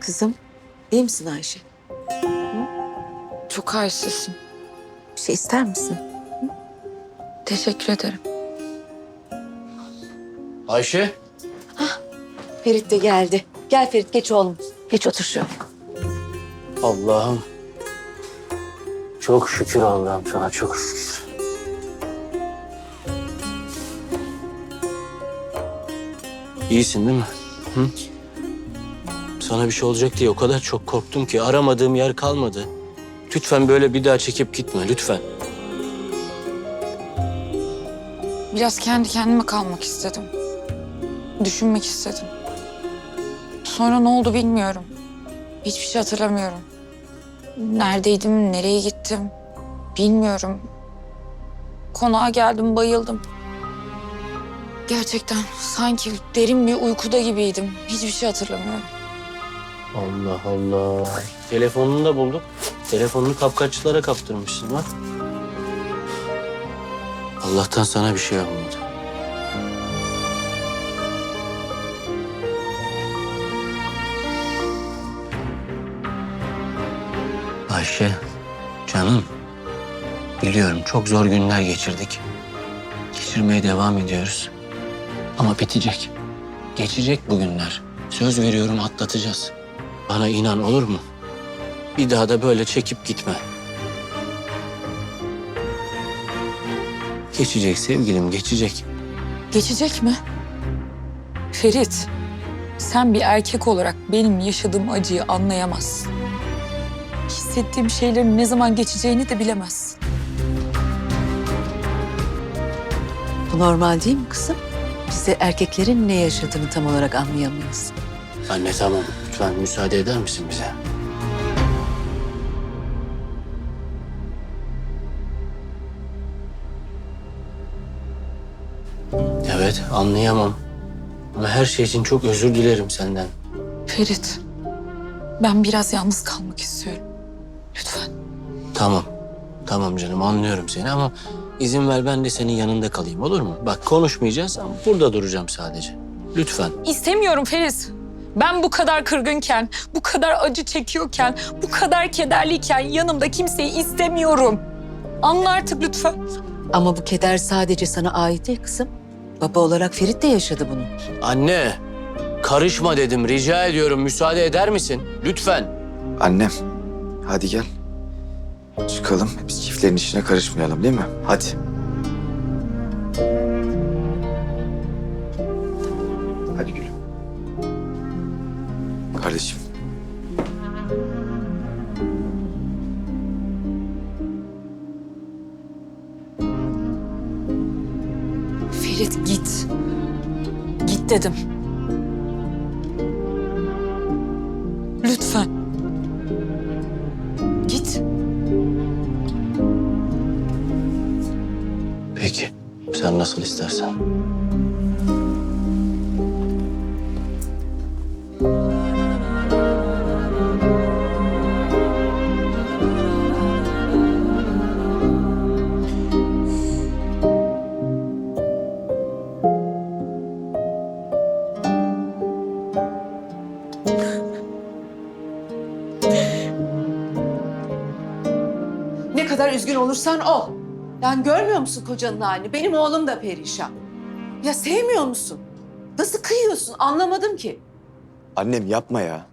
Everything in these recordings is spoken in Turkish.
Kızım, iyi misin Ayşe? Çok halsizim. Bir şey ister misin? Teşekkür ederim. Ayşe. Ferit de geldi. Gel Ferit, geç oğlum. Geç otur şöyle. Allah'ım. Çok şükür Allah'ım sana çok şükür. İyisin değil mi? Hı? Sana bir şey olacak diye o kadar çok korktum ki aramadığım yer kalmadı. Lütfen böyle bir daha çekip gitme lütfen. Biraz kendi kendime kalmak istedim. Düşünmek istedim. Sonra ne oldu bilmiyorum. Hiçbir şey hatırlamıyorum. Neredeydim, nereye gittim bilmiyorum. Konağa geldim, bayıldım. Gerçekten sanki derin bir uykuda gibiydim. Hiçbir şey hatırlamıyorum. Allah Allah. Telefonunu da bulduk. Telefonunu kapkaççılara kaptırmışsın bak. Allah'tan sana bir şey olmadı. Ayşe, canım. Biliyorum çok zor günler geçirdik. Geçirmeye devam ediyoruz. Ama bitecek. Geçecek bu günler. Söz veriyorum atlatacağız. Bana inan olur mu? Bir daha da böyle çekip gitme. Geçecek sevgilim, geçecek. Geçecek mi? Ferit, sen bir erkek olarak benim yaşadığım acıyı anlayamazsın. Hissettiğim şeylerin ne zaman geçeceğini de bilemezsin. Bu normal değil mi kızım? Biz de erkeklerin ne yaşadığını tam olarak anlayamayız. Anne tamam, lütfen müsaade eder misin bize? Evet, anlayamam. Ama her şey için çok özür dilerim senden. Ferit, ben biraz yalnız kalmak istiyorum. Lütfen. Tamam. Tamam canım anlıyorum seni ama izin ver ben de senin yanında kalayım olur mu? Bak konuşmayacağız ama burada duracağım sadece. Lütfen. İstemiyorum Ferit. Ben bu kadar kırgınken, bu kadar acı çekiyorken, bu kadar kederliyken yanımda kimseyi istemiyorum. Anla artık lütfen. Ama bu keder sadece sana ait değil kızım. Baba olarak Ferit de yaşadı bunu. Anne karışma dedim rica ediyorum müsaade eder misin? Lütfen. Annem, hadi gel. Çıkalım. Biz çiftlerin işine karışmayalım değil mi? Hadi. Hadi Kardeşim. Ferit git. Git dedim. Lütfen. Git. Peki sen nasıl istersen. Kadar üzgün olursan ol. Yani görmüyor musun kocanın halini? Benim oğlum da perişan. Ya sevmiyor musun? Nasıl kıyıyorsun? Anlamadım ki. Annem yapma ya.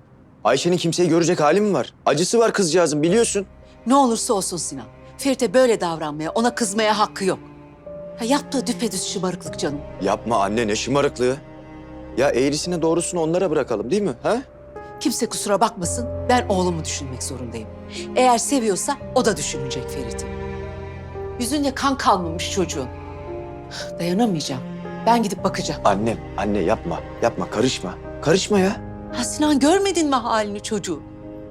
Ayşe'nin kimseyi görecek hali mi var? Acısı var kızcağızın biliyorsun. Ne olursa olsun Sinan. Ferit'e böyle davranmaya, ona kızmaya hakkı yok. Ha, yaptığı düpedüz şımarıklık canım. Yapma anne ne şımarıklığı. Ya eğrisine doğrusunu onlara bırakalım değil mi? Ha? Kimse kusura bakmasın, ben oğlumu düşünmek zorundayım. Eğer seviyorsa o da düşünecek Ferit'i. Yüzünde kan kalmamış çocuğun. Dayanamayacağım. Ben gidip bakacağım. Annem, anne yapma. Yapma karışma. Karışma ya. Ha Sinan görmedin mi halini çocuğu?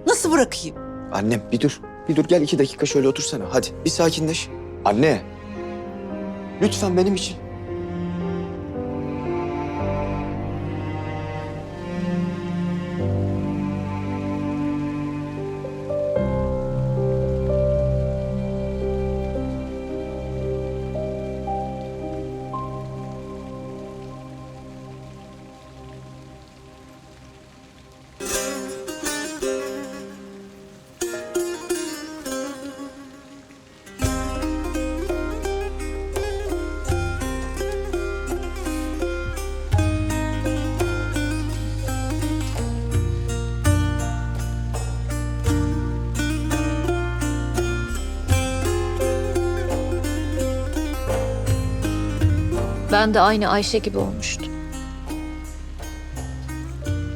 Nasıl bırakayım? Annem bir dur. Bir dur gel iki dakika şöyle otursana. Hadi bir sakinleş. Anne. Lütfen benim için. Ben de aynı Ayşe gibi olmuştum.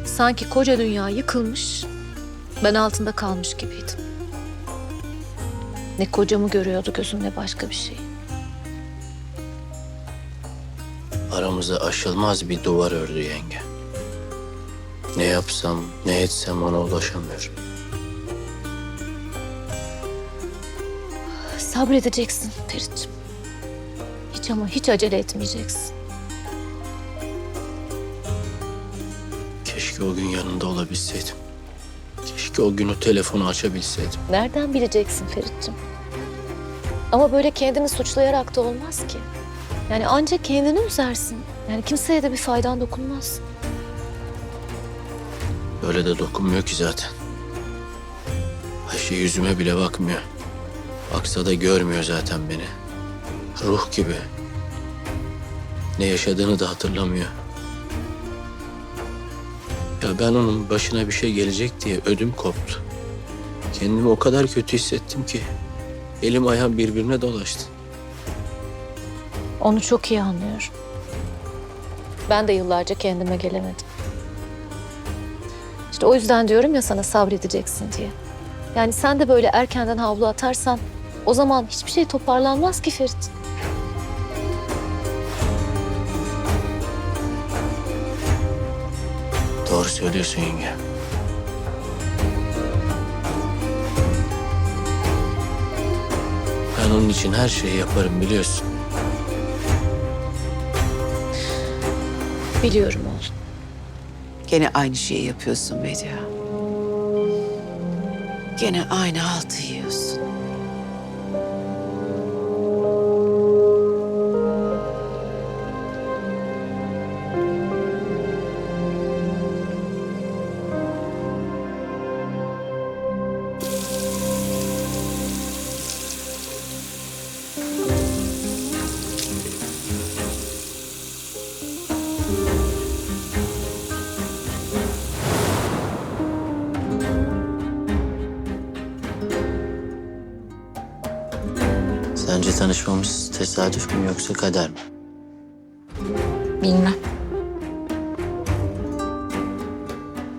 Sanki koca dünya yıkılmış, ben altında kalmış gibiydim. Ne kocamı görüyordu gözüm ne başka bir şey. Aramıza aşılmaz bir duvar ördü yenge. Ne yapsam, ne etsem ona ulaşamıyorum. Sabredeceksin Ferit'ciğim. Ama hiç acele etmeyeceksin. Keşke o gün yanında olabilseydim. Keşke o gün o telefonu açabilseydim. Nereden bileceksin Ferit'ciğim? Ama böyle kendini suçlayarak da olmaz ki. Yani ancak kendini üzersin. Yani kimseye de bir faydan dokunmaz. Öyle de dokunmuyor ki zaten. Ayşe yüzüme bile bakmıyor. Baksa da görmüyor zaten beni. Ruh gibi. Ne yaşadığını da hatırlamıyor. Ya ben onun başına bir şey gelecek diye ödüm koptu. Kendimi o kadar kötü hissettim ki. Elim ayağım birbirine dolaştı. Onu çok iyi anlıyorum. Ben de yıllarca kendime gelemedim. İşte o yüzden diyorum ya sana sabredeceksin diye. Yani sen de böyle erkenden havlu atarsan o zaman hiçbir şey toparlanmaz ki Ferit. Doğru söylüyorsun yenge. Ben onun için her şeyi yaparım biliyorsun. Biliyorum oğlum. Gene aynı şeyi yapıyorsun Bedia. Gene aynı haltı yiyorsun. Tanışmamız tesadüf mü yoksa kader mi? Bilmem.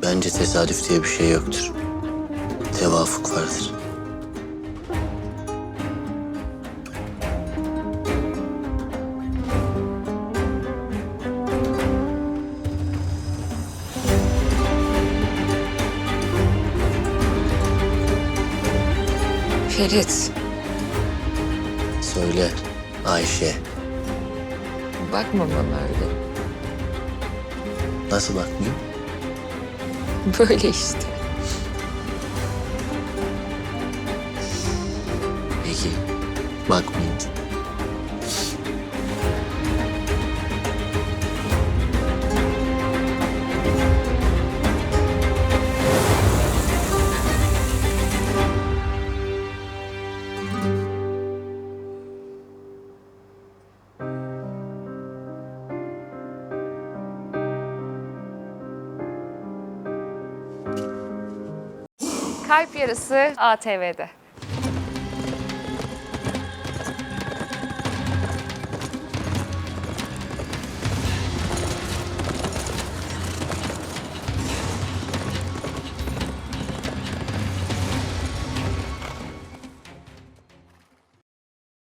Bence tesadüf diye bir şey yoktur. Tevafuk vardır. Ferit, Söyle Ayşe. bakma bana öyle. Nasıl bakmıyor? Böyle işte. Peki bakmayayım. Kalp Yarısı ATV'de.